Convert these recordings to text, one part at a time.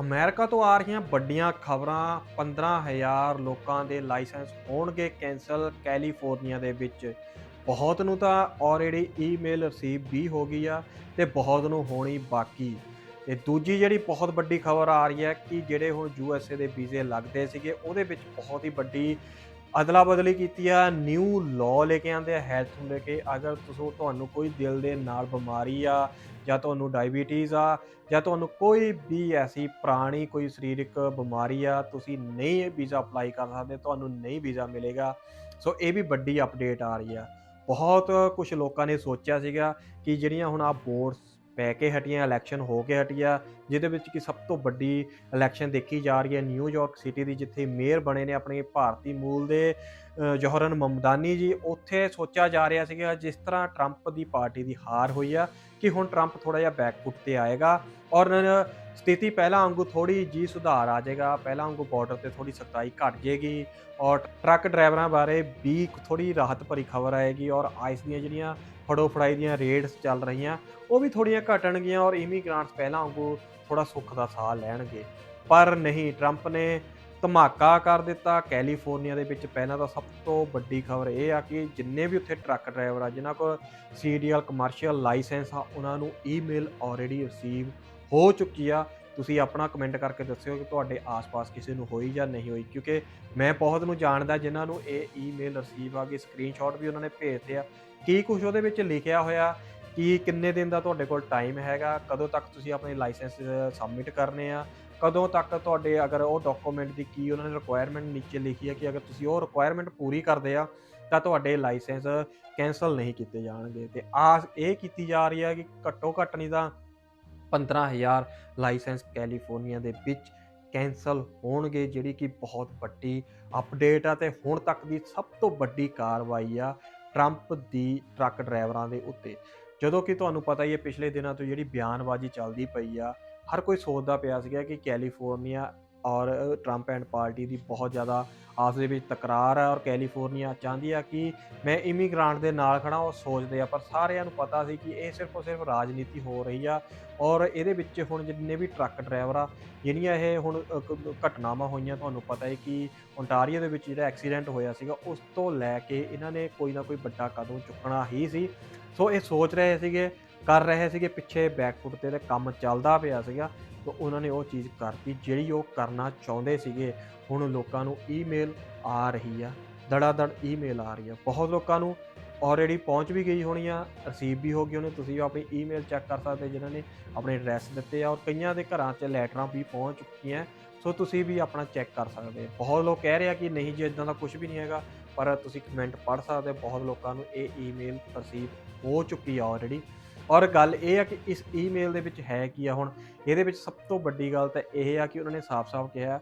America ਤੋਂ ਆ ਰਹੀਆਂ ਵੱਡੀਆਂ ਖਬਰਾਂ 15000 ਲੋਕਾਂ ਦੇ ਲਾਇਸੈਂਸ ਹੋਣਗੇ ਕੈਨਸਲ ਕੈਲੀਫੋਰਨੀਆ ਦੇ ਵਿੱਚ। ਬਹੁਤ ਨੂੰ ਤਾਂ ਆਲਰੇਡੀ ਈਮੇਲ ਰਿਸੀਵ ਵੀ ਹੋ ਗਈ ਆ ਤੇ ਬਹੁਤ ਨੂੰ ਹੋਣੀ ਬਾਕੀ। ਤੇ ਦੂਜੀ ਜਿਹੜੀ ਬਹੁਤ ਵੱਡੀ ਖਬਰ ਆ ਰਹੀ ਹੈ ਕਿ ਜਿਹੜੇ ਹੁਣ ਯੂਐਸਏ ਦੇ ਵੀਜ਼ੇ ਲੱਗਦੇ ਸੀਗੇ, ਉਹਦੇ ਵਿੱਚ ਬਹੁਤ ਹੀ ਵੱਡੀ ਅਦਲਾ ਬਦਲੀ ਕੀਤੀ ਆ ਨਿਊ ਲਾਅ ਲੈ ਕੇ ਆਂਦੇ ਆ ਹੈਲਥ ਨੂੰ ਲੈ ਕੇ ਅਗਰ ਤੁਸੀਂ ਤੁਹਾਨੂੰ ਕੋਈ ਦਿਲ ਦੇ ਨਾਲ ਬਿਮਾਰੀ ਆ, ਜਾਂ ਤੁਹਾਨੂੰ ਡਾਇਬੀਟੀਜ਼ ਆ, ਜਾਂ ਤੁਹਾਨੂੰ ਕੋਈ ਵੀ ਐਸੀ ਪੁਰਾਣੀ ਕੋਈ ਸਰੀਰਕ ਬਿਮਾਰੀ ਆ, ਤੁਸੀਂ ਨਹੀਂ ਵੀਜ਼ਾ ਅਪਲਾਈ ਕਰ ਸਕਦੇ, ਤੁਹਾਨੂੰ ਨਹੀਂ ਵੀਜ਼ਾ ਮਿਲੇਗਾ। ਸੋ ਇਹ ਵੀ ਵੱਡੀ ਅਪਡੇਟ ਆ ਰਹੀ ਆ। ਬਹੁਤ ਕੁਝ ਲੋਕਾਂ ਨੇ ਸੋਚਿਆ ਸੀਗਾ ਕਿ ਜਿਹੜੀਆਂ ਹੁਣ ਆ ਬੋਰਡਸ ਪੈ ਕੇ ਹਟੀਆਂ ਇਲੈਕਸ਼ਨ ਹੋ ਕੇ ਹਟੀਆ, ਜਿਹਦੇ ਵਿੱਚ ਕਿ ਸਭ ਤੋਂ ਵੱਡੀ ਇਲੈਕਸ਼ਨ ਦੇਖੀ ਜਾ ਰਹੀ ਹੈ ਨਿਊਯਾਰਕ ਸਿਟੀ ਦੀ, ਜਿੱਥੇ ਮੇਅਰ ਬਣੇ ਨੇ ਆਪਣੇ ਭਾਰਤੀ ਮੂਲ ਦੇ ਜੋਹਰਨ ਮਮਦਾਨੀ ਜੀ। ਉੱਥੇ ਸੋਚਿਆ ਜਾ ਰਿਹਾ ਸੀਗਾ ਜਿਸ ਤਰ੍ਹਾਂ ਟਰੰਪ ਦੀ ਪਾਰਟੀ ਦੀ ਹਾਰ ਹੋਈ ਆ ਕਿ ਹੁਣ ਟਰੰਪ ਥੋੜਾ ਜਿਹਾ ਬੈਕਫੁੱਟ ਤੇ ਆਏਗਾ ਔਰ ਸਥਿਤੀ ਪਹਿਲਾਂ ਵਾਂਗੂ ਥੋੜੀ ਜੀ ਸੁਧਾਰ ਆ ਜਾਏਗਾ, ਪਹਿਲਾਂ ਵਾਂਗੂ ਬਾਰਡਰ ਤੇ ਥੋੜੀ ਸਖਤਾਈ ਘਟ ਜਾਏਗੀ ਔਰ ਟਰੱਕ ਡਰਾਈਵਰਾਂ ਬਾਰੇ ਵੀ ਥੋੜੀ ਰਾਹਤ ਭਰੀ ਖਬਰ ਆਏਗੀ ਔਰ ਆਈਸ ਦੀਆਂ ਜਿਹੜੀਆਂ ਫੜੋ ਫੜਾਈ ਦੀਆਂ ਰੇਡਸ ਚੱਲ ਰਹੀਆਂ, ਉਹ ਵੀ ਥੋੜੀਆਂ ਘਟਣਗੀਆਂ ਔਰ ਇਮੀਗ੍ਰਾਂਟਸ ਪਹਿਲਾਂ ਵਾਂਗੂ ਥੋੜਾ ਸੁੱਖ ਦਾ ਸਾਹ ਲੈਣਗੇ। ਪਰ ਨਹੀਂ ਟਰੰਪ ਨੇ ਧਮਾਕਾ ਕਰ ਦਿੱਤਾ। ਕੈਲੀਫੋਰਨੀਆ ਦੇ ਵਿੱਚ ਪਹਿਲਾਂ ਤਾਂ ਸਭ ਤੋਂ ਵੱਡੀ ਖਬਰ ਇਹ ਆ ਕਿ ਜਿੰਨੇ ਵੀ ਉੱਥੇ ਟਰੱਕ ਡਰਾਈਵਰ ਆ, ਜਿਨ੍ਹਾਂ ਕੋਲ ਸੀਡੀਐਲ ਕਮਰਸ਼ੀਅਲ ਲਾਇਸੈਂਸ ਆ, ਉਹਨਾਂ ਨੂੰ ਈਮੇਲ ਆਲਰੇਡੀ ਰਿਸੀਵ ਹੋ ਚੁੱਕੀ ਆ। ਤੁਸੀਂ ਆਪਣਾ ਕਮੈਂਟ ਕਰਕੇ ਦੱਸਿਓ ਕਿ ਤੁਹਾਡੇ ਆਸ-ਪਾਸ ਕਿਸੇ ਨੂੰ ਹੋਈ ਜਾਂ ਨਹੀਂ ਹੋਈ, ਕਿਉਂਕਿ ਮੈਂ ਬਹੁਤ ਨੂੰ ਜਾਣਦਾ ਜਿਨ੍ਹਾਂ ਨੂੰ ਇਹ ਈਮੇਲ ਰਿਸੀਵ ਆ ਗਈ ਸਕਰੀਨਸ਼ਾਟ ਵੀ ਉਹਨਾਂ ਨੇ ਭੇਜਦੇ ਆ। ਕੀ ਕੁਝ ਉਹਦੇ ਵਿੱਚ ਲਿਖਿਆ ਹੋਇਆ, ਕਿ ਕਿੰਨੇ ਦਿਨ ਦਾ ਤੁਹਾਡੇ ਕੋਲ ਟਾਈਮ ਹੈਗਾ, ਕਦੋਂ ਤੱਕ ਤੁਸੀਂ ਆਪਣੇ ਲਾਇਸੈਂਸ ਸਬਮਿਟ ਕਰਨੇ ਆ ਕਦੋਂ ਤੱਕ ਤੁਹਾਡੇ ਅਗਰ ਉਹ ਡਾਕੂਮੈਂਟ ਦੀ ਕੀ ਉਹਨਾਂ ਨੇ ਰਿਕੁਆਇਰਮੈਂਟ ਨੀਚੇ ਲਿਖੀ ਹੈ ਕਿ ਅਗਰ ਤੁਸੀਂ ਉਹ ਰਿਕੁਆਇਰਮੈਂਟ ਪੂਰੀ ਕਰਦੇ ਆ, ਤਾਂ ਤੁਹਾਡੇ ਲਾਇਸੈਂਸ ਕੈਨਸਲ ਨਹੀਂ ਕੀਤੇ ਜਾਣਗੇ। ਤੇ ਆ ਇਹ ਕੀਤੀ ਜਾ ਰਹੀ ਹੈ ਕਿ ਘੱਟੋ ਘੱਟ ਨਹੀਂ ਤਾਂ 15000 ਲਾਇਸੈਂਸ ਕੈਲੀਫੋਰਨੀਆ ਦੇ ਵਿੱਚ ਕੈਨਸਲ ਹੋਣਗੇ, ਜਿਹੜੀ ਕਿ ਬਹੁਤ ਵੱਡੀ ਅਪਡੇਟ ਆ ਤੇ ਹੁਣ ਤੱਕ ਦੀ ਸਭ ਤੋਂ ਵੱਡੀ ਕਾਰਵਾਈ ਆ ਟਰੰਪ ਦੀ ਟਰੱਕ ਡਰਾਈਵਰਾਂ ਦੇ ਉੱਤੇ। ਜਦੋਂ ਕਿ ਤੁਹਾਨੂੰ ਪਤਾ ਹੀ ਹੈ, ਪਿਛਲੇ ਦਿਨਾਂ ਤੋਂ ਜਿਹੜੀ ਬਿਆਨਬਾਜ਼ੀ ਚੱਲਦੀ ਪਈ ਆ ਹਰ ਕੋਈ ਸੋਚਦਾ ਪਿਆ ਸੀਗਾ ਕਿ ਕੈਲੀਫੋਰਨੀਆ ਔਰ ਟਰੰਪ ਐਂਡ ਪਾਰਟੀ ਦੀ ਬਹੁਤ ਜ਼ਿਆਦਾ ਆਪਸ ਦੇ ਵਿੱਚ ਤਕਰਾਰ ਹੈ ਔਰ ਕੈਲੀਫੋਰਨੀਆ ਚਾਹੁੰਦੀ ਆ ਕਿ ਮੈਂ ਇਮੀਗ੍ਰਾਂਟ ਦੇ ਨਾਲ ਖੜਾ ਉਹ ਸੋਚਦੇ ਆ, ਪਰ ਸਾਰਿਆਂ ਨੂੰ ਪਤਾ ਸੀ ਕਿ ਇਹ ਸਿਰਫ ਔਰ ਸਿਰਫ ਰਾਜਨੀਤੀ ਹੋ ਰਹੀ ਆ ਔਰ ਇਹਦੇ ਵਿੱਚ ਹੁਣ ਜਿੰਨੇ ਵੀ ਟਰੱਕ ਡਰਾਈਵਰ ਆ, ਜਿਹੜੀਆਂ ਇਹ ਹੁਣ ਕ- ਘਟਨਾਵਾਂ ਹੋਈਆਂ, ਤੁਹਾਨੂੰ ਪਤਾ ਹੈ ਕਿ ਓਨਟਾਰੀਓ ਦੇ ਵਿੱਚ ਜਿਹੜਾ ਐਕਸੀਡੈਂਟ ਹੋਇਆ ਸੀਗਾ, ਉਸ ਤੋਂ ਲੈ ਕੇ ਇਹਨਾਂ ਨੇ ਕੋਈ ਨਾ ਕੋਈ ਵੱਡਾ ਕਦਮ ਚੁੱਕਣਾ ਹੀ ਸੀ। ਸੋ ਇਹ ਸੋਚ ਰਹੇ ਸੀਗੇ ਕਰ ਰਹੇ ਸੀਗੇ, ਪਿੱਛੇ ਬੈਕਫੁੱਟ ਤੇ ਤੇ ਕੰਮ ਚੱਲਦਾ ਪਿਆ ਸੀਗਾ ਤਾਂ ਉਹਨਾਂ ਨੇ ਉਹ ਚੀਜ਼ ਕਰਤੀ ਜਿਹੜੀ ਉਹ ਕਰਨਾ ਚਾਹੁੰਦੇ ਸੀਗੇ। ਹੁਣ ਲੋਕਾਂ ਨੂੰ ਈਮੇਲ ਆ ਰਹੀ ਆ ਦੜਾ ਦੜ ਈਮੇਲ ਆ ਰਹੀ ਆ। ਬਹੁਤ ਲੋਕਾਂ ਨੂੰ ਆਲਰੇਡੀ ਪਹੁੰਚ ਵੀ ਗਈ ਹੋਣੀ ਆ ਰਿਸੀਵ ਵੀ ਹੋ ਗਈ ਹੋਣੀ ਤੁਸੀਂ ਆਪਣੀ ਈਮੇਲ ਚੈੱਕ ਕਰ ਸਕਦੇ ਜਿਨ੍ਹਾਂ ਨੇ ਆਪਣੇ ਐਡਰੈਸ ਦਿੱਤੇ ਆ ਔਰ ਕਈਆਂ ਦੇ ਘਰਾਂ 'ਚ ਲੈਟਰਾਂ ਵੀ ਪਹੁੰਚ ਚੁੱਕੀਆਂ। ਸੋ ਤੁਸੀਂ ਵੀ ਆਪਣਾ ਚੈੱਕ ਕਰ ਸਕਦੇ ਹੋ। ਬਹੁਤ ਲੋਕ ਕਹਿ ਰਹੇ ਆ ਕਿ ਨਹੀਂ ਜੀ ਇਦਾਂ ਦਾ ਕੁਝ ਵੀ ਨਹੀਂ ਹੈਗਾ, ਪਰ ਤੁਸੀਂ ਕਮੈਂਟ ਪੜ੍ਹ ਸਕਦੇ ਬਹੁਤ ਲੋਕਾਂ ਨੂੰ ਇਹ ਈਮੇਲ ਰਿਸੀਵ ਹੋ ਚੁੱਕੀ ਆ ਆਲਰੇਡੀ ਔਰ ਗੱਲ ਇਹ ਆ ਕਿ ਇਸ ਈਮੇਲ ਦੇ ਵਿੱਚ ਹੈ ਕੀ ਆ ਹੁਣ? ਇਹਦੇ ਵਿੱਚ ਸਭ ਤੋਂ ਵੱਡੀ ਗੱਲ ਤਾਂ ਇਹ ਆ ਕਿ ਉਹਨਾਂ ਨੇ ਸਾਫ਼-ਸਾਫ਼ ਕਿਹਾ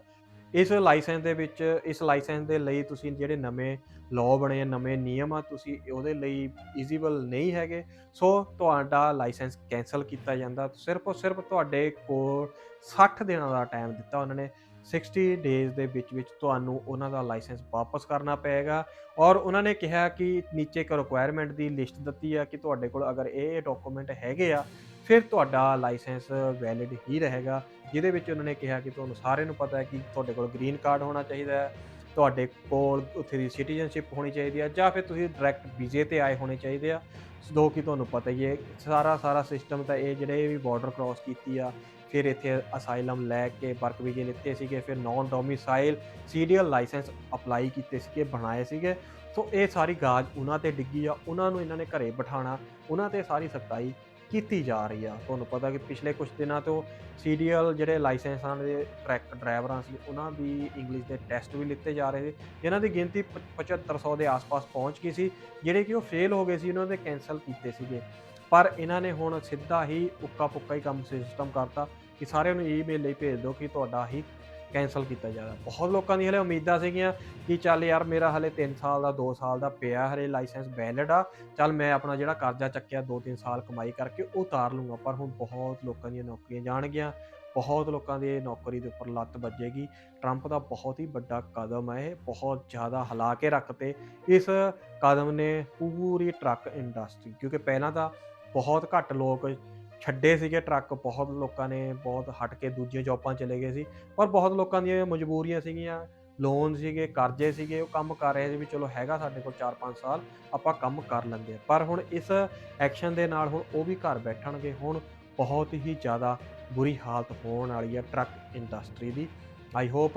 ਇਸ ਲਾਇਸੈਂਸ ਦੇ ਵਿੱਚ, ਇਸ ਲਾਇਸੈਂਸ ਦੇ ਲਈ ਤੁਸੀਂ ਜਿਹੜੇ ਨਵੇਂ ਲਾਅ ਬਣੇ ਆ, ਨਵੇਂ ਨਿਯਮ ਆ, ਤੁਸੀਂ ਉਹਦੇ ਲਈ ਇਜ਼ੀਬਲ ਨਹੀਂ ਹੈਗੇ। ਸੋ ਤੁਹਾਡਾ ਲਾਇਸੈਂਸ ਕੈਨਸਲ ਕੀਤਾ ਜਾਂਦਾ। ਸਿਰਫ ਔਰ ਸਿਰਫ ਤੁਹਾਡੇ ਕੋਲ 60 ਦਿਨਾਂ ਦਾ ਟਾਈਮ ਦਿੱਤਾ ਉਹਨਾਂ ਨੇ। 60 ਡੇਜ਼ ਦੇ ਵਿੱਚ ਵਿੱਚ ਤੁਹਾਨੂੰ ਉਹਨਾਂ ਦਾ ਲਾਇਸੈਂਸ ਵਾਪਸ ਕਰਨਾ ਪਏਗਾ। ਔਰ ਉਹਨਾਂ ਨੇ ਕਿਹਾ ਕਿ ਨੀਚੇ ਇੱਕ ਰਿਕੁਆਇਰਮੈਂਟ ਦੀ ਲਿਸਟ ਦਿੱਤੀ ਆ ਕਿ ਤੁਹਾਡੇ ਕੋਲ ਅਗਰ ਇਹ ਡਾਕੂਮੈਂਟ ਹੈਗੇ ਆ ਫਿਰ ਤੁਹਾਡਾ ਲਾਇਸੈਂਸ ਵੈਲਿਡ ਹੀ ਰਹੇਗਾ, ਜਿਹਦੇ ਵਿੱਚ ਉਹਨਾਂ ਨੇ ਕਿਹਾ ਕਿ ਤੁਹਾਨੂੰ ਸਾਰਿਆਂ ਨੂੰ ਪਤਾ ਹੈ ਕਿ ਤੁਹਾਡੇ ਕੋਲ ਗ੍ਰੀਨ ਕਾਰਡ ਹੋਣਾ ਚਾਹੀਦਾ ਹੈ, ਤੁਹਾਡੇ ਕੋਲ ਉੱਥੇ ਦੀ ਸਿਟੀਜ਼ਨਸ਼ਿਪ ਹੋਣੀ ਚਾਹੀਦੀ ਹੈ ਜਾਂ ਫਿਰ ਤੁਸੀਂ ਡਾਇਰੈਕਟ ਵੀਜ਼ੇ ਤੇ ਆਏ ਹੋਣੇ ਚਾਹੀਦੇ ਆ ਦੋ ਕਿ ਤੁਹਾਨੂੰ ਪਤਾ ਹੀ ਹੈ, ਸਾਰਾ ਸਾਰਾ ਸਿਸਟਮ ਤਾਂ ਇਹ ਜਿਹੜੇ ਵੀ ਬਾਰਡਰ ਕ੍ਰਾਸ ਕੀਤੀ ਆ, ਫਿਰ ਇੱਥੇ ਅਸਾਈਲਮ ਲੈ ਕੇ ਵਰਕ ਵੀਜ਼ੇ ਲਿੱਤੇ ਸੀਗੇ, ਫਿਰ non domicile serial license apply ਕੀਤੇ ਸੀਗੇ, ਬਣਾਏ ਸੀਗੇ, ਸੋ ਇਹ ਸਾਰੀ ਗਾਜ ਉਹਨਾਂ ਤੇ ਡਿੱਗੀ ਆ, ਉਹਨਾਂ ਨੂੰ ਇਹਨਾਂ ਨੇ ਘਰੇ ਬਿਠਾਣਾ ਉਹਨਾਂ ਤੇ ਸਾਰੀ ਸਖਤਾਈ ਕੀਤੀ ਜਾ ਰਹੀ ਆ। ਤੁਹਾਨੂੰ ਪਤਾ ਕਿ ਪਿਛਲੇ ਕੁਝ ਦਿਨਾਂ ਤੋਂ ਸੀਰੀਅਲ ਜਿਹੜੇ ਲਾਇਸੈਂਸਾਂ ਦੇ ਟਰੱਕ ਡਰਾਈਵਰਾਂ ਸੀ, ਉਹਨਾਂ ਦੀ ਇੰਗਲਿਸ਼ ਦੇ ਟੈਸਟ ਵੀ ਲਿੱਤੇ ਜਾ ਰਹੇ ਸੀ, ਜਿਨ੍ਹਾਂ ਦੀ ਗਿਣਤੀ ਪ- 7500 ਦੇ ਆਸ-ਪਾਸ ਪਹੁੰਚ ਗਈ ਸੀ, ਜਿਹੜੇ ਕਿ ਉਹ ਫੇਲ ਹੋ ਗਏ ਸੀ, ਉਹਨਾਂ ਦੇ ਕੈਨਸਲ ਕੀਤੇ ਸੀਗੇ। ਪਰ ਇਹਨਾਂ ਨੇ ਹੁਣ ਸਿੱਧਾ ਹੀ ਉੱਕਾ ਪੁੱਕਾ ਹੀ ਕੰਮ ਸਿਸਟਮ ਕਰਤਾ ਕਿ ਸਾਰਿਆਂ ਨੂੰ ਈਮੇਲ ਲਈ ਭੇਜ ਦਿਓ ਕਿ ਤੁਹਾਡਾ ਹੀ ਕੈਨਸਲ ਕੀਤਾ ਜਾ ਰਿਹਾ। ਬਹੁਤ ਲੋਕਾਂ ਦੀ ਹਲੇ ਉਮੀਦਾਂ ਸੀਗੀਆਂ ਕਿ ਚੱਲ ਯਾਰ ਮੇਰਾ ਹਲੇ 3 ਸਾਲ ਦਾ 2 ਸਾਲ ਦਾ ਪਿਆ ਹਲੇ ਲਾਇਸੈਂਸ ਵੈਲਿਡ ਆ, ਚੱਲ ਮੈਂ ਆਪਣਾ ਜਿਹੜਾ ਕਰਜ਼ਾ ਚੱਕਿਆ 2-3 ਸਾਲ ਕਮਾਈ ਕਰਕੇ ਉਹ ਉਤਾਰ ਲੂੰਗਾ ਪਰ ਹੁਣ ਬਹੁਤ ਲੋਕਾਂ ਦੀਆਂ ਨੌਕਰੀਆਂ ਜਾਣਗੀਆਂ, ਬਹੁਤ ਲੋਕਾਂ ਦੀ ਨੌਕਰੀ ਦੇ ਉੱਪਰ ਲੱਤ ਵੱਜੇਗੀ। ਟਰੰਪ ਦਾ ਬਹੁਤ ਹੀ ਵੱਡਾ ਕਦਮ ਹੈ ਇਹ, ਬਹੁਤ ਜ਼ਿਆਦਾ ਹਿਲਾ ਕੇ ਰੱਖਤੇ। ਇਸ ਕਦਮ ਨੇ ਪੂਰੀ ਟਰੱਕ ਇੰਡਸਟਰੀ, ਕਿਉਂਕਿ ਪਹਿਲਾਂ ਤਾਂ ਬਹੁਤ ਘੱਟ ਲੋਕ ਛੱਡੇ ਸੀਗੇ ਟਰੱਕ, ਬਹੁਤ ਲੋਕਾਂ ਨੇ ਬਹੁਤ ਹਟ ਕੇ ਦੂਜੀਆਂ ਜੌਬਾਂ ਚਲੇ ਗਏ ਸੀ, ਪਰ ਬਹੁਤ ਲੋਕਾਂ ਦੀਆਂ ਮਜਬੂਰੀਆਂ ਸੀਗੀਆਂ ਲੋਨ ਸੀਗੇ, ਕਰਜ਼ੇ ਸੀਗੇ, ਉਹ ਕੰਮ ਕਰ ਰਹੇ ਸੀ ਵੀ ਚਲੋ ਹੈਗਾ ਸਾਡੇ ਕੋਲ 4-5 ਸਾਲ, ਆਪਾਂ ਕੰਮ ਕਰ ਲੈਂਦੇ ਆ ਪਰ ਹੁਣ ਇਸ ਐਕਸ਼ਨ ਦੇ ਨਾਲ ਹੁਣ ਉਹ ਵੀ ਘਰ ਬੈਠਣਗੇ, ਹੁਣ ਬਹੁਤ ਹੀ ਜ਼ਿਆਦਾ ਬੁਰੀ ਹਾਲਤ ਹੋਣ ਵਾਲੀ ਹੈ ਟਰੱਕ ਇੰਡਸਟਰੀ ਦੀ। ਆਈ ਹੋਪ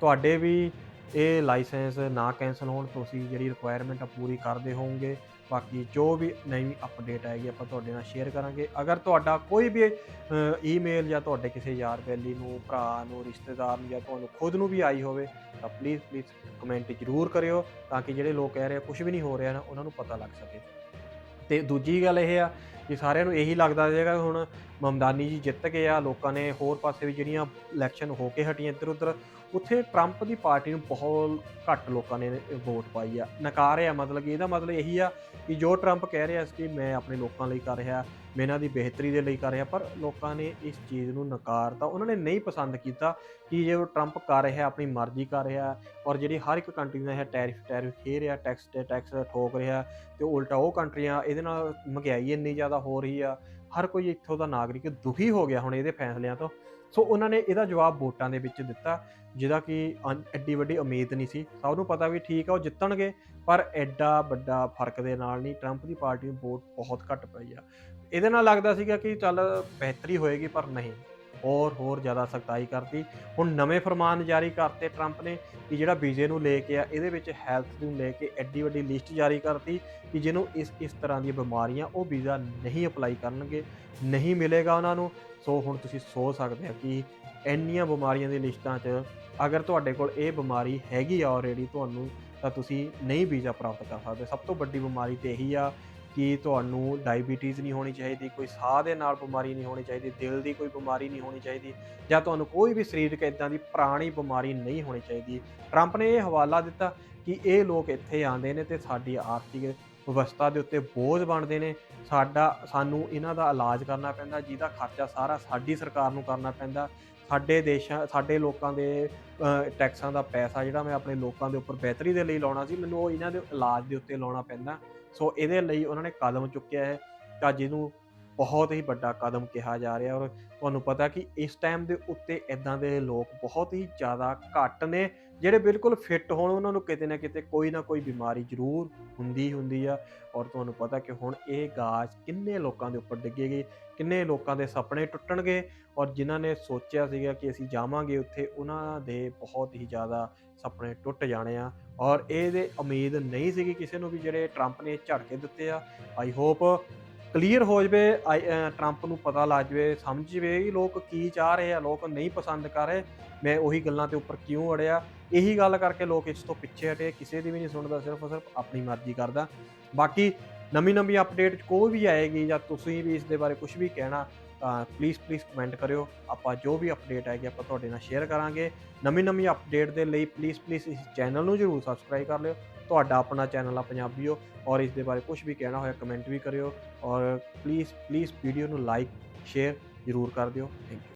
ਤੁਹਾਡੇ ਵੀ ਇਹ ਲਾਇਸੈਂਸ ਨਾ ਕੈਨਸਲ ਹੋਣ, ਤੁਸੀਂ ਜਿਹੜੀ ਰਿਕੁਆਇਰਮੈਂਟ ਆ ਪੂਰੀ ਕਰਦੇ ਹੋਵੋਗੇ। ਬਾਕੀ ਜੋ ਵੀ ਨਵੀਂ ਅਪਡੇਟ ਆਏਗੀ ਆਪਾਂ ਤੁਹਾਡੇ ਨਾਲ ਸ਼ੇਅਰ ਕਰਾਂਗੇ। ਅਗਰ ਤੁਹਾਡਾ ਕੋਈ ਵੀ ਈਮੇਲ ਜਾਂ ਤੁਹਾਡੇ ਕਿਸੇ ਯਾਰ ਬੈਲੀ ਨੂੰ, ਭਰਾ ਨੂੰ, ਰਿਸ਼ਤੇਦਾਰ ਨੂੰ ਜਾਂ ਤੁਹਾਨੂੰ ਖੁਦ ਨੂੰ ਵੀ ਆਈ ਹੋਵੇ, ਤਾਂ ਪਲੀਜ਼ ਪਲੀਜ਼ ਕਮੈਂਟ ਜ਼ਰੂਰ ਕਰਿਓ ਤਾਂ ਕਿ ਜਿਹੜੇ ਲੋਕ ਕਹਿ ਰਹੇ ਆ ਕੁਝ ਵੀ ਨਹੀਂ ਹੋ ਰਿਹਾ ਨਾ, ਉਹਨਾਂ ਨੂੰ ਪਤਾ ਲੱਗ ਸਕੇ। ਤੇ ਦੂਜੀ ਗੱਲ ਇਹ ਆ ਕਿ ਸਾਰਿਆਂ ਨੂੰ ਇਹੀ ਲੱਗਦਾ ਸੀਗਾ ਹੁਣ ਮਮਦਾਨੀ ਜੀ ਜਿੱਤ ਗਏ ਆ, ਲੋਕਾਂ ਨੇ ਹੋਰ ਪਾਸੇ ਵੀ ਜਿਹੜੀਆਂ ਇਲੈਕਸ਼ਨ ਹੋ ਕੇ ਹਟੀਆਂ ਇੱਧਰ ਉੱਧਰ ਉੱਥੇ ਟਰੰਪ ਦੀ ਪਾਰਟੀ ਨੂੰ ਬਹੁਤ ਘੱਟ ਲੋਕਾਂ ਨੇ ਵੋਟ ਪਾਈ ਆ। ਨਕਾਰਿਆ ਮਤਲਬ ਕਿ ਇਹਦਾ ਮਤਲਬ ਇਹੀ ਆ ਕਿ ਜੋ ਟਰੰਪ ਕਹਿ ਰਿਹਾ ਸੀ ਕਿ ਮੈਂ ਆਪਣੇ ਲੋਕਾਂ ਲਈ ਕਰ ਰਿਹਾ, ਮੈਂ ਇਹਨਾਂ ਦੀ ਬਿਹਤਰੀ ਦੇ ਲਈ ਕਰ ਰਿਹਾ, ਪਰ ਲੋਕਾਂ ਨੇ ਇਸ ਚੀਜ਼ ਨੂੰ ਨਕਾਰਤਾ ਉਹਨਾਂ ਨੇ ਨਹੀਂ ਪਸੰਦ ਕੀਤਾ ਕਿ ਜੇ ਉਹ ਟਰੰਪ ਕਰ ਰਿਹਾ, ਆਪਣੀ ਮਰਜ਼ੀ ਕਰ ਰਿਹਾ ਔਰ ਜਿਹੜੀ ਹਰ ਇੱਕ ਕੰਟਰੀ ਦਾ ਇਹ ਟੈਰਿਫ ਟੈਰਿਫ ਖੇ ਰਿਹਾ ਟੈਕਸ ਤੇ ਟੈਕਸ ਠੋਕ ਰਿਹਾ ਤੇ ਉਲਟਾ ਉਹ ਕੰਟਰੀਆਂ ਇਹਦੇ ਨਾਲ ਮਹਿੰਗਾਈ ਇੰਨੀ ਜ਼ਿਆਦਾ ਹੋ ਰਹੀ ਆ, ਹਰ ਕੋਈ ਇੱਥੋਂ ਦਾ ਨਾਗਰਿਕ ਦੁਖੀ ਹੋ ਗਿਆ ਹੁਣ ਇਹਦੇ ਫੈਸਲਿਆਂ ਤੋਂ। ਸੋ ਉਹਨਾਂ ਨੇ ਇਹਦਾ ਜਵਾਬ ਵੋਟਾਂ ਦੇ ਵਿੱਚ ਦਿੱਤਾ, ਜਿਹਦਾ ਕਿ ਅਨ- ਐਡੀ ਵੱਡੀ ਉਮੀਦ ਨਹੀਂ ਸੀ। ਸਭ ਨੂੰ ਪਤਾ ਵੀ ਠੀਕ ਆ, ਉਹ ਜਿੱਤਣਗੇ, ਪਰ ਐਡਾ ਵੱਡਾ ਫ਼ਰਕ ਦੇ ਨਾਲ ਨਹੀਂ, ਟਰੰਪ ਦੀ ਪਾਰਟੀ ਨੂੰ ਵੋਟ ਬਹੁਤ ਘੱਟ ਪਈ ਆ। ਇਹਦੇ ਨਾਲ ਲੱਗਦਾ ਸੀਗਾ ਕਿ ਚੱਲ ਬਿਹਤਰੀ ਹੋਏਗੀ, ਪਰ ਨਹੀਂ। ਹੋਰ ਹੋਰ ਜ਼ਿਆਦਾ ਸਖਤਾਈ ਕਰਤੀ ਹੁਣ ਨਵੇਂ ਫਰਮਾਨ ਜਾਰੀ ਕਰਤੇ ਟਰੰਪ ਨੇ ਕਿ ਜਿਹੜਾ ਵੀਜ਼ੇ ਨੂੰ ਲੈ ਕੇ ਆ, ਇਹਦੇ ਵਿੱਚ ਹੈਲਥ ਨੂੰ ਲੈ ਕੇ ਐਡੀ ਵੱਡੀ ਲਿਸਟ ਜਾਰੀ ਕਰਤੀ ਕਿ ਜਿਹਨੂੰ ਇਸ ਇਸ ਤਰ੍ਹਾਂ ਦੀਆਂ ਬਿਮਾਰੀਆਂ ਉਹ ਵੀਜ਼ਾ ਨਹੀਂ ਅਪਲਾਈ ਕਰਨਗੇ, ਨਹੀਂ ਮਿਲੇਗਾ ਉਹਨਾਂ ਨੂੰ। ਸੋ ਹੁਣ ਤੁਸੀਂ ਸੋਚ ਸਕਦੇ ਹੋ ਕਿ ਇੰਨੀਆਂ ਬਿਮਾਰੀਆਂ ਦੀ ਲਿਸਟਾਂ 'ਚ ਅਗਰ ਤੁਹਾਡੇ ਕੋਲ ਇਹ ਬਿਮਾਰੀ ਹੈਗੀ ਆ ਆਲਰੇਡੀ ਤੁਹਾਨੂੰ, ਤਾਂ ਤੁਸੀਂ ਨਹੀਂ ਵੀਜ਼ਾ ਪ੍ਰਾਪਤ ਕਰ ਸਕਦੇ। ਸਭ ਤੋਂ ਵੱਡੀ ਬਿਮਾਰੀ ਤੇ ਇਹੀ ਆ ਕਿ ਤੁਹਾਨੂੰ ਡਾਇਬੀਟੀਜ਼ ਨਹੀਂ ਹੋਣੀ ਚਾਹੀਦੀ, ਕੋਈ ਸਾਹ ਦੇ ਨਾਲ ਬਿਮਾਰੀ ਨਹੀਂ ਹੋਣੀ ਚਾਹੀਦੀ, ਦਿਲ ਦੀ ਕੋਈ ਬਿਮਾਰੀ ਨਹੀਂ ਹੋਣੀ ਚਾਹੀਦੀ ਜਾਂ ਤੁਹਾਨੂੰ ਕੋਈ ਵੀ ਸਰੀਰਕ ਇਦਾਂ ਦੀ ਪੁਰਾਣੀ ਬਿਮਾਰੀ ਨਹੀਂ ਹੋਣੀ ਚਾਹੀਦੀ। ਟਰੰਪ ਨੇ ਇਹ ਹਵਾਲਾ ਦਿੱਤਾ ਕਿ ਇਹ ਲੋਕ ਇੱਥੇ ਆਉਂਦੇ ਨੇ ਤੇ ਸਾਡੀ ਆਰਥਿਕ ਵਿਵਸਥਾ ਦੇ ਉੱਤੇ ਬੋਝ ਬਣਦੇ ਨੇ। ਸਾਡਾ, ਸਾਨੂੰ ਇਹਨਾਂ ਦਾ ਇਲਾਜ ਕਰਨਾ ਪੈਂਦਾ, ਜਿਹਦਾ ਖਰਚਾ ਸਾਰਾ ਸਾਡੀ ਸਰਕਾਰ ਨੂੰ ਕਰਨਾ ਪੈਂਦਾ। ਸਾਡੇ ਦੇਸ਼ਾਂ, ਸਾਡੇ ਲੋਕਾਂ ਦੇ ਟੈਕਸਾਂ ਦਾ ਪੈਸਾ ਜਿਹੜਾ ਮੈਂ ਆਪਣੇ ਲੋਕਾਂ ਦੇ ਉੱਪਰ ਬਿਹਤਰੀ ਦੇ ਲਈ ਲਾਉਣਾ ਸੀ, ਮੈਨੂੰ ਉਹ ਇਹਨਾਂ ਦੇ ਇਲਾਜ ਦੇ ਉੱਤੇ ਲਾਉਣਾ ਪੈਂਦਾ। ਸੋ ਇਹਦੇ ਲਈ ਉਹਨਾਂ ਨੇ ਕਦਮ ਚੁੱਕਿਆ ਹੈ ਤਾਂ ਜਿਹਨੂੰ ਬਹੁਤ ਹੀ ਵੱਡਾ ਕਦਮ ਕਿਹਾ ਜਾ ਰਿਹਾ ਔਰ ਤੁਹਾਨੂੰ ਪਤਾ ਕਿ ਇਸ ਟਾਈਮ ਦੇ ਉੱਤੇ ਇਦਾਂ ਦੇ ਲੋਕ ਬਹੁਤ ਹੀ ਜ਼ਿਆਦਾ ਘੱਟ ਨੇ। ਜਿਹੜੇ ਬਿਲਕੁਲ ਫਿੱਟ ਹੋਣ, ਉਹਨਾਂ ਨੂੰ ਕਿਤੇ ਨਾ ਕਿਤੇ ਕੋਈ ਨਾ ਕੋਈ ਬਿਮਾਰੀ ਜ਼ਰੂਰ ਹੁੰਦੀ ਹੁੰਦੀ ਆ। ਔਰ ਤੁਹਾਨੂੰ ਪਤਾ ਕਿ ਹੁਣ ਇਹ ਗਾਜ ਕਿੰਨੇ ਲੋਕਾਂ ਦੇ ਉੱਪਰ ਡਿੱਗੇਗੀ, ਕਿੰਨੇ ਲੋਕਾਂ ਦੇ ਸੁਪਨੇ ਟੁੱਟਣਗੇ। ਔਰ ਜਿਨ੍ਹਾਂ ਨੇ ਸੋਚਿਆ ਸੀਗਾ ਕਿ ਅਸੀਂ ਜਾਵਾਂਗੇ ਉੱਥੇ, ਉਹਨਾਂ ਦੇ ਬਹੁਤ ਹੀ ਜ਼ਿਆਦਾ ਸੁਪਨੇ ਟੁੱਟ ਜਾਣੇ ਆ। ਔਰ ਇਹਦੇ ਉਮੀਦ ਨਹੀਂ ਸੀਗੀ ਕਿਸੇ ਨੂੰ ਵੀ ਜਿਹੜੇ ਟਰੰਪ ਨੇ ਝਟਕੇ ਦਿੱਤੇ ਆ। ਆਈ ਹੋਪ ਕਲੀਅਰ ਹੋ ਜਵੇ ਟਰੰਪ ਨੂੰ ਪਤਾ ਲੱਗ ਜਵੇ, ਸਮਝ ਜਵੇ ਕਿ ਲੋਕ ਕੀ ਚਾਹ ਰਹੇ ਆ, ਲੋਕ ਨਹੀਂ ਪਸੰਦ ਕਰ ਰਹੇ। ਮੈਂ ਉਹੀ ਗੱਲਾਂ ਤੇ ਉੱਪਰ ਕਿਉਂ ਅੜਿਆ? ਇਹੀ ਗੱਲ ਕਰਕੇ ਲੋਕ ਇਸ ਤੋਂ ਪਿੱਛੇ ਹਟੇ, ਕਿਸੇ ਦੀ ਵੀ ਨਹੀਂ ਸੁਣਦਾ, ਸਿਰਫ ਸਿਰਫ ਆਪਣੀ ਮਰਜ਼ੀ ਕਰਦਾ। ਬਾਕੀ ਨਵੀਂ ਨਵੀਂ ਅਪਡੇਟ ਕੋਈ ਵੀ ਆਏਗੀ ਜਾਂ ਤੁਸੀਂ ਵੀ ਇਸ ਦੇ ਬਾਰੇ ਕੁਝ ਵੀ ਕਹਿਣਾ, ਤਾਂ ਪਲੀਜ਼ ਪਲੀਜ਼ ਕਮੈਂਟ ਕਰਿਓ। ਆਪਾਂ ਜੋ ਵੀ ਅਪਡੇਟ ਆਏਗੀ ਆਪਾਂ ਤੁਹਾਡੇ ਨਾਲ ਸ਼ੇਅਰ ਕਰਾਂਗੇ। ਨਵੀਂ ਨਵੀਂ ਅਪਡੇਟ ਦੇ ਲਈ ਪਲੀਜ਼ ਪਲੀਜ਼ ਇਸ ਚੈਨਲ ਨੂੰ ਜਰੂਰ ਸਬਸਕ੍ਰਾਈਬ ਕਰ ਲਿਓ। ਤੁਹਾਡਾ ਆਪਣਾ ਚੈਨਲ ਆ ਪੰਜਾਬੀਓ ਔਰ ਇਸ ਦੇ ਬਾਰੇ ਕੁਝ ਵੀ ਕਹਿਣਾ ਹੋਇਆ ਕਮੈਂਟ ਵੀ ਕਰਿਓ ਔਰ ਪਲੀਜ਼ ਪਲੀਜ਼ ਵੀਡੀਓ ਨੂੰ ਲਾਈਕ ਸ਼ੇਅਰ ਜਰੂਰ ਕਰ ਦਿਓ। Thank you